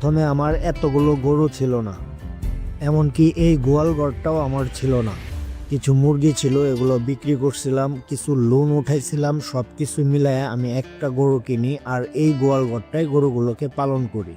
প্রথমে আমার এতগুলো গরু ছিল না, এমনকি এই গোয়াল ঘরটাও আমার ছিল না। কিছু মুরগি ছিল, এগুলো বিক্রি করছিলাম, কিছু লোন উঠাইছিলাম সব কিছু মিলায় আমি একটা গরু কিনি আর এই গোয়াল ঘরটায় গরুগুলোকে পালন করি।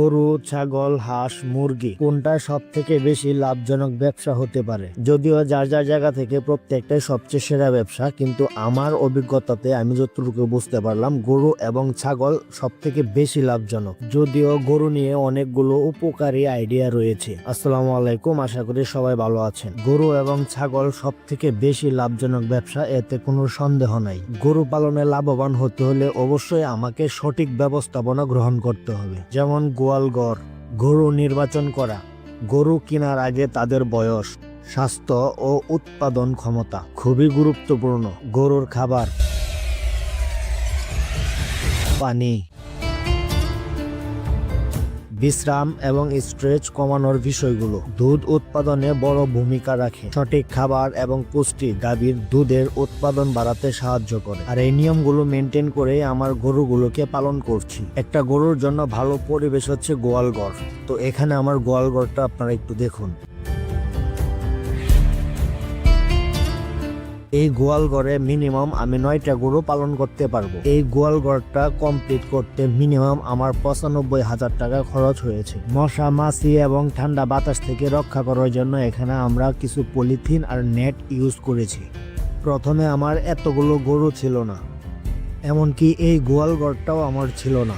গরু, ছাগল, হাঁস, মুরগি কোনটা সব থেকে বেশি লাভজনক ব্যবসা হতে পারে? যদিও যার যার জায়গা থেকে প্রত্যেকটাই সবচেয়ে সেরা ব্যবসা, কিন্তু আমার অভিজ্ঞতাতে আমি যতটুকু বুঝতে পারলাম, গরু এবং ছাগল সব থেকে বেশি লাভজনক। যদিও গরু নিয়ে অনেকগুলো উপকারী আইডিয়া রয়েছে। আসসালামু আলাইকুম, আশা করি সবাই ভালো আছেন। গরু এবং ছাগল সব থেকে বেশি লাভজনক ব্যবসা, এতে কোনো সন্দেহ নাই। গরু পালনে লাভবান হতে হলে অবশ্যই আমাকে সঠিক ব্যবস্থাপনা গ্রহণ করতে হবে। যেমন গোয়ালঘর গরু নির্বাচন করা, গরু কেনার আগে তাদের বয়স, স্বাস্থ্য ও উৎপাদন ক্ষমতা খুবই গুরুত্বপূর্ণ। গরুর খাবার, পানি বিশ্রাম এবং স্ট্রেচ কমানোর বিষয়গুলো। দুধ উৎপাদনে বড় ভূমিকা রাখে। সঠিক খাবার এবং পুষ্টি গাভীর দুধের উৎপাদন বাড়াতে সাহায্য করে। আর এই নিয়মগুলো মেনটেন করে আমার গরুগুলোকে পালন করছি। একটা গরুর জন্য ভালো পরিবেশ হচ্ছে গোয়ালঘর। তো এখানে আমার গোয়ালঘরটা আপনারা একটু দেখুন। এই গোয়াল ঘরে মিনিমাম আমি নয়টা গরু পালন করতে পারব। এই গোয়াল ঘরটা কমপ্লিট করতে মিনিমাম আমার পঁচানব্বই হাজার টাকা খরচ হয়েছে। মশা, মাছি এবং ঠান্ডা বাতাস থেকে রক্ষা করার জন্য এখানে আমরা কিছু পলিথিন আর নেট ইউজ করেছি। প্রথমে আমার এতগুলো গরু ছিল না। এমনকি এই গোয়াল ঘরটাও আমার ছিল না।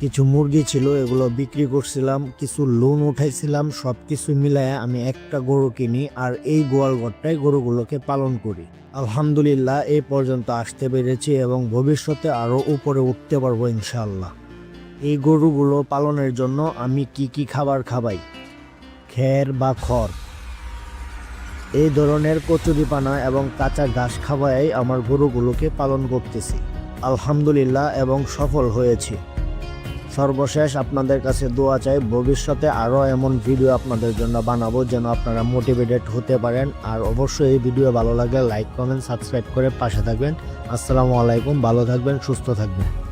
কিছু মুরগি ছিল, এগুলো বিক্রি করছিলাম, কিছু লোন উঠাইছিলাম সব কিছু মিলায় আমি একটা গরু কিনি আর এই গোয়াল ঘরটায় গরুগুলোকে পালন করি। আলহামদুলিল্লাহ, এই পর্যন্ত আসতে পেরেছি এবং ভবিষ্যতে আরও উপরে উঠতে পারব ইনশাল্লাহ এই গরুগুলো পালনের জন্য আমি কি কি খাবার খাবাই? খের বা খড়। এই ধরনের কচুরিপানা এবং কাঁচা ঘাস খাওয়াই আমার গরুগুলোকে পালন করতেছি। আলহামদুলিল্লাহ এবং সফল হয়েছি। সর্বশেষ আপনাদের কাছে দোয়া চাই, ভবিষ্যতে আরও এমন ভিডিও আপনাদের জন্য বানাবো যেন আপনারা মোটিভেটেড হতে পারেন। আর অবশ্যই এই ভিডিও ভালো লাগলে লাইক কমেন্ট সাবস্ক্রাইব করে পাশে থাকবেন। আসসালামু আলাইকুম, ভালো থাকবেন, সুস্থ থাকবেন।